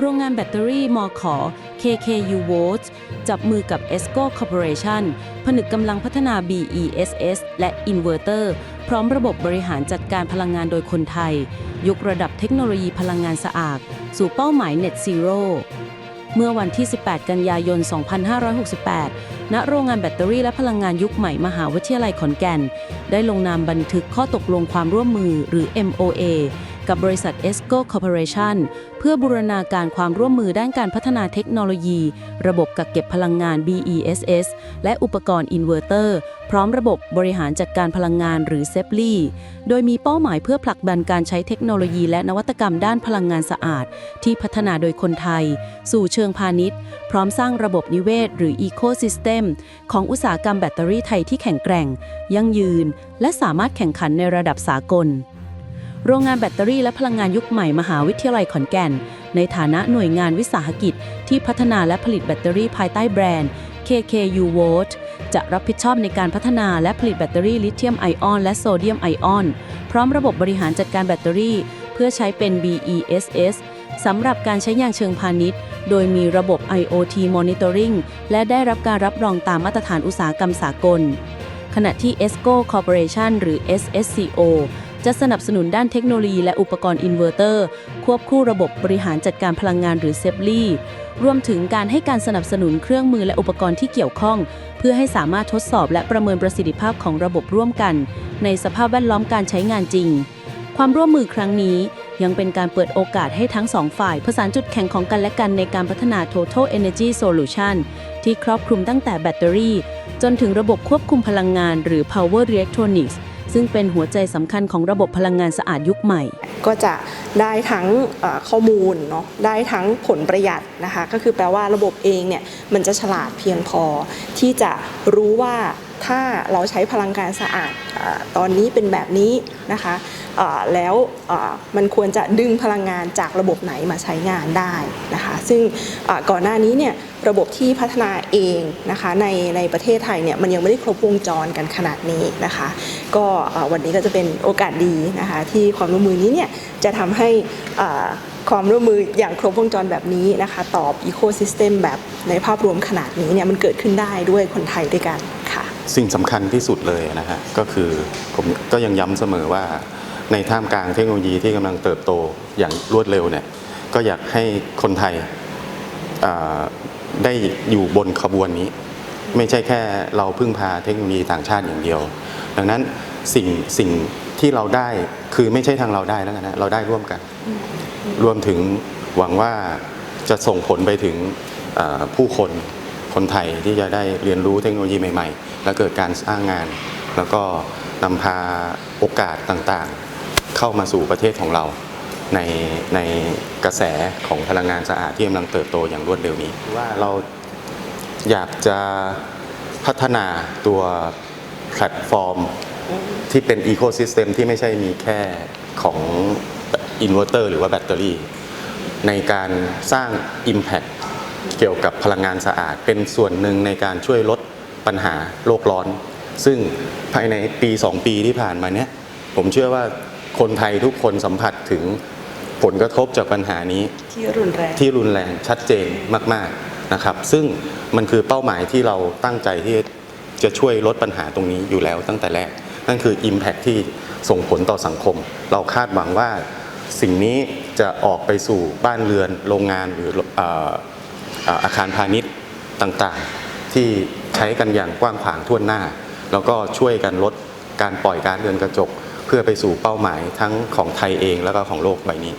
โรงงานแบตเตอรี่มอขอ KKU v o l t จับมือกับ ESCO Corporation ผนึกกำลังพัฒนา BESS และอินเวอร์เตอร์พร้อมระบบบริหารจัดการพลังงานโดยคนไทย ยกระดับเทคโนโลยีพลังงานสะอาด สู่เป้าหมาย Net Zero เมื่อวันที่ 18 กันยายน 2568 ณ โรงงานแบตเตอรี่และพลังงานยุคใหม่มหาวิทยาลัยขอนแก่น ได้ลงนามบันทึกข้อตกลงความร่วมมือหรือ MOA กับบริษัท ESCO Corporation เพื่อบูรณาการความร่วมมือด้านการพัฒนาเทคโนโลยี ระบบกักเก็บพลังงาน BESS และอุปกรณ์อินเวอร์เตอร์ พร้อมระบบบริหารจัดการพลังงานหรือ SEPLI โดยมีเป้าหมายเพื่อผลักดันการใช้เทคโนโลยีและนวัตกรรมด้านพลังงานสะอาด ที่พัฒนาโดยคนไทย สู่เชิงพาณิชย์ พร้อมสร้างระบบนิเวศ หรือ Ecosystem ของอุตสาหกรรมแบตเตอรี่ไทยที่แข็งแกร่ง ยั่งยืน และสามารถแข่งขันในระดับสากล โรงงานแบตเตอรี่และพลังงานยุคใหม่มหาวิทยาลัยขอนแก่น ในฐานะหน่วยงานวิสาหกิจ ที่พัฒนาและผลิตแบตเตอรี่ภายใต้แบรนด์ KKU Volt จะรับผิดชอบในการพัฒนาและผลิตแบตเตอรี่ลิเธียมไอออนและโซเดียมไอออน พร้อมระบบบริหารจัดการแบตเตอรี่ เพื่อใช้เป็น BESS สำหรับการใช้อย่างเชิงพาณิชย์ โดยมีระบบ IoT Monitoring และได้รับการรับรองตามมาตรฐานอุตสาหกรรมสากล ขณะที่ ESCO Corporation หรือ SSCO จะสนับสนุนด้านเทคโนโลยีและอุปกรณ์อินเวอร์เตอร์ ควบคู่ระบบบริหารจัดการพลังงานหรือ SEPLI รวมถึงการให้การสนับสนุนเครื่องมือและอุปกรณ์ที่เกี่ยวข้อง เพื่อให้สามารถทดสอบและประเมินประสิทธิภาพของระบบร่วมกัน ในสภาพแวดล้อมการใช้งานจริง ความร่วมมือครั้งนี้ยังเป็นการเปิดโอกาสให้ทั้งสองฝ่ายผสานจุดแข็งของกันและกันในการพัฒนา Total Energy Solution ที่ครอบคลุมตั้งแต่แบตเตอรี่ จนถึงระบบควบคุมพลังงานหรือ Power Electronics ซึ่งเป็นหัวใจสำคัญของระบบพลังงานสะอาดยุคใหม่ ก็จะได้ทั้งข้อมูลเนาะได้ทั้งผลประหยัดนะคะก็คือแปลว่าระบบเองเนี่ยมันจะฉลาดเพียงพอ ที่จะรู้ว่าถ้าเราใช้พลังงานสะอาดตอนนี้เป็นแบบนี้นะคะแล้วมันควรจะดึงพลังงานจากระบบไหนมาใช้งานได้นะคะซึ่งก่อนหน้านี้เนี่ยระบบที่พัฒนาเองนะคะในในประเทศไทยเนี่ยมันยังไม่ได้ครบวงจรกันขนาดนี้นะคะ ก็วันนี้ก็จะเป็นโอกาสดีนะคะที่ความร่วมมือนี้เนี่ยจะทำให้ความร่วมมืออย่างครบวงจรแบบนี้นะคะตอบอีโคซิสเต็มแบบในภาพรวมขนาดนี้เนี่ยมันเกิดขึ้นได้ด้วยคนไทยด้วยกันค่ะ สิ่งสำคัญที่สุดเลยนะฮะก็คือผมก็ยังย้ำเสมอว่าในท่ามกลางเทคโนโลยีที่กำลังเติบโตอย่างรวดเร็วเนี่ยก็อยากให้คนไทยได้อยู่บนขบวนนี้ ไม่ใช่แค่เราพึ่งพาเทคโนโลยีต่างชาติอย่างเดียว ดังนั้นสิ่งสิ่งที่เราได้คือไม่ใช่ทางเราได้แล้วกันนะเราได้ร่วมกัน รวมถึงหวังว่าจะส่งผลไปถึงผู้คนคนไทยที่จะได้เรียนรู้เทคโนโลยีใหม่ ๆ และเกิดการสร้างงาน แล้วก็นำพาโอกาสต่างๆ เข้ามาสู่ประเทศของเราในในกระแสของพลังงานสะอาดที่กำลังเติบโตอย่างรวดเร็วนี้ว่าเรา อยากจะพัฒนาตัวแพลตฟอร์ม ที่เป็นอีโค y ิสเต็มที่ไม่ใช่มีแค่ของอินเวอร์เตอร์หรือว่าแบตเตอรี่ ในการสร้าง Impact เกี่ยวกับพลังงานสะอาด เป็นส่วนหนึ่งในการช่วยลดปัญหาโลกร้อน ซึ่งภายในปี 2 ปีที่ผ่านมาเนี้ยผมเชื่อว่าคนไทยทุกคนสัมผัสถึงผลกระทบจากปัญหานี้ ที่รุนแรงที่รุนแรงชัดเจนมาก ๆ นะครับ ซึ่งมันคือเป้าหมายที่เราตั้งใจที่จะช่วยลดปัญหาตรงนี้อยู่แล้วตั้งแต่แรก นั่นคือ Impact ที่ส่งผลต่อสังคม เราคาดหวังว่าสิ่งนี้จะออกไปสู่บ้านเรือน โรงงานหรืออาคารพาณิชย์ต่างๆ ที่ใช้กันอย่างกว้างขวางทั่วหน้า แล้วก็ช่วยกันลดการปล่อยกาซเรือนกระจก เพื่อไปสู่เป้าหมายทั้งของไทยเองแล้วก็ของโลกใบนี้